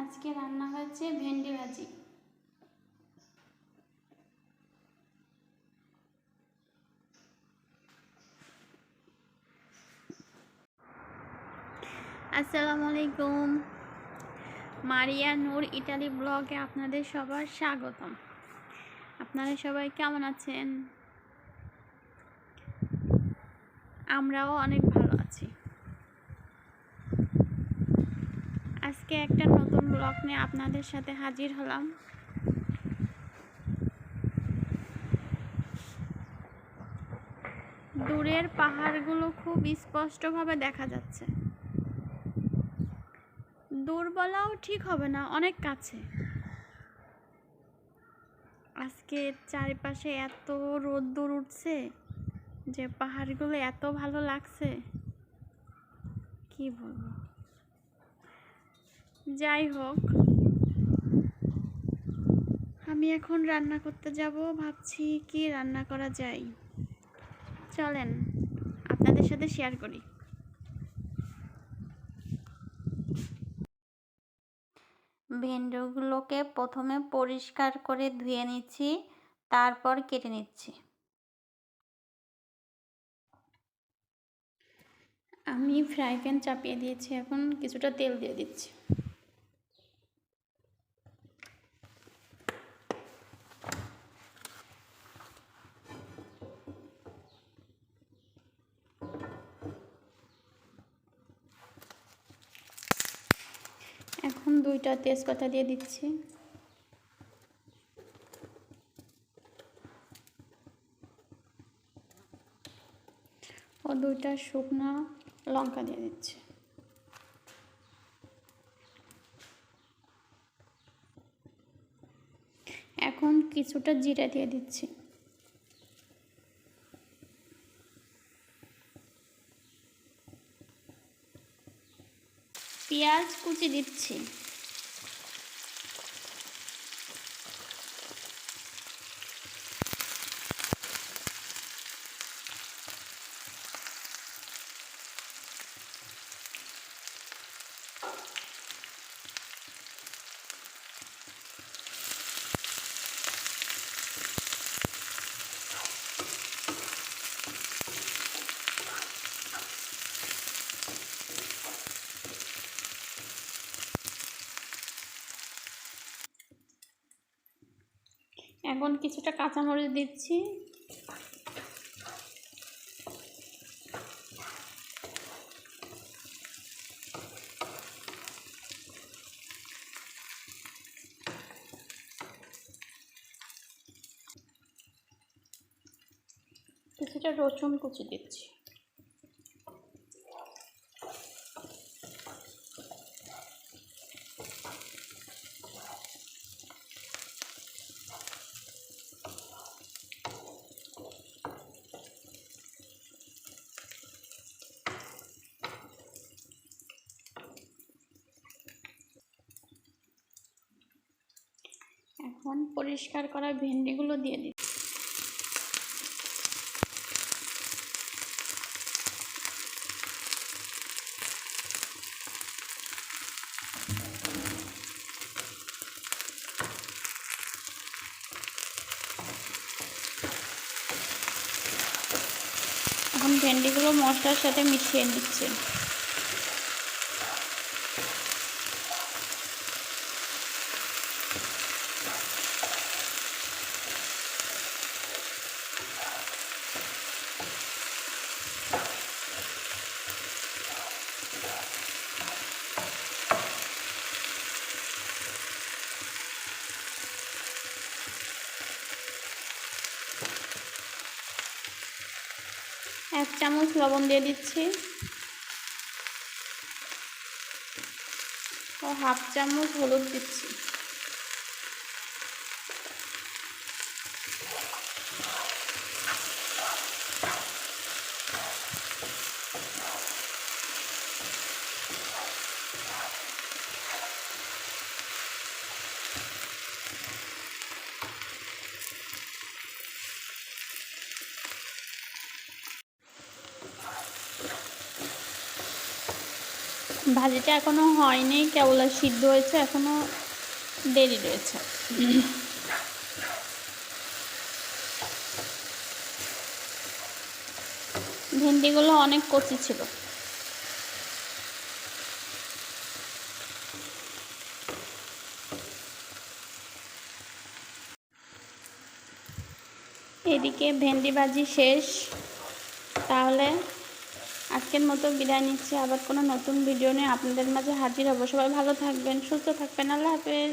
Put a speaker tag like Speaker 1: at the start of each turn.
Speaker 1: আজকে রান্না হয়েছে ভেন্ডি ভাজি। আসসালামু আলাইকুম। মারিয়া নূর ইটালি ব্লগে আপনাদের সবার স্বাগতম। আপনারা সবাই কেমন আছেন? আমরাও অনেক ভালো আছি। আজকে একটা নতুন ব্লগ নিয়ে আপনাদের সাথে হাজির হলাম। দূরের পাহাড়গুলো খুব স্পষ্টভাবে দেখা যাচ্ছে। দূর বলাও ঠিক হবে না, অনেক কাছে। আজকে চারিপাশে এত রোদ্দুর উঠছে যে পাহাড়গুলো এত ভালো লাগছে। কি বলব? যাই হোক। আমি এখন রান্না করতে যাব ভাবছি কি রান্না করা যায়। চলেন আপনাদের সাথে শেয়ার করি। ভেন্ডিগুলোকে প্রথমে পরিষ্কার করে ধুয়ে নিচ্ছি তারপর কেটে নিচ্ছি। আমি ফ্রাই প্যান চাপিয়ে দিয়েছি এখন কিছুটা তেল দিয়ে দিচ্ছি। এখন দুইটা তেজপাতা দিয়ে দিচ্ছি। ও দুইটা শুকনো লঙ্কা দিয়ে দিচ্ছি। এখন কিছুটা জিরা দিয়ে দিচ্ছি। পেঁয়াজ কুচি দিচ্ছি। এখন কিছুটা কাঁচামরিচ দিচ্ছি। কিছুটা রসুন কুচি দিচ্ছি। এখন পরিষ্কার করা ভেন্ডিগুলো দিয়ে দিচ্ছি এখন ভেন্ডিগুলো মশলার সাথে মিশিয়ে নিচ্ছি। এক চামচ লবণ দিয়ে দিচ্ছি। ও হাফ চামচ হলুদ দিচ্ছি। ভাজিটা এখনও হয়নি, কেবল সিদ্ধ হয়েছে, এখনও দেরি রয়েছে। ভেন্ডিগুলো অনেক কচি ছিল। এদিকে ভেন্ডি ভাজি শেষ। তাহলে আজকের মতো বিদায় নিচ্ছি। আবার কোনো নতুন ভিডিও নিয়ে আপনাদের মাঝে হাজির হব। সবাই ভালো থাকবেন, সুস্থ থাকবেন। আল্লাহ হাফেজ।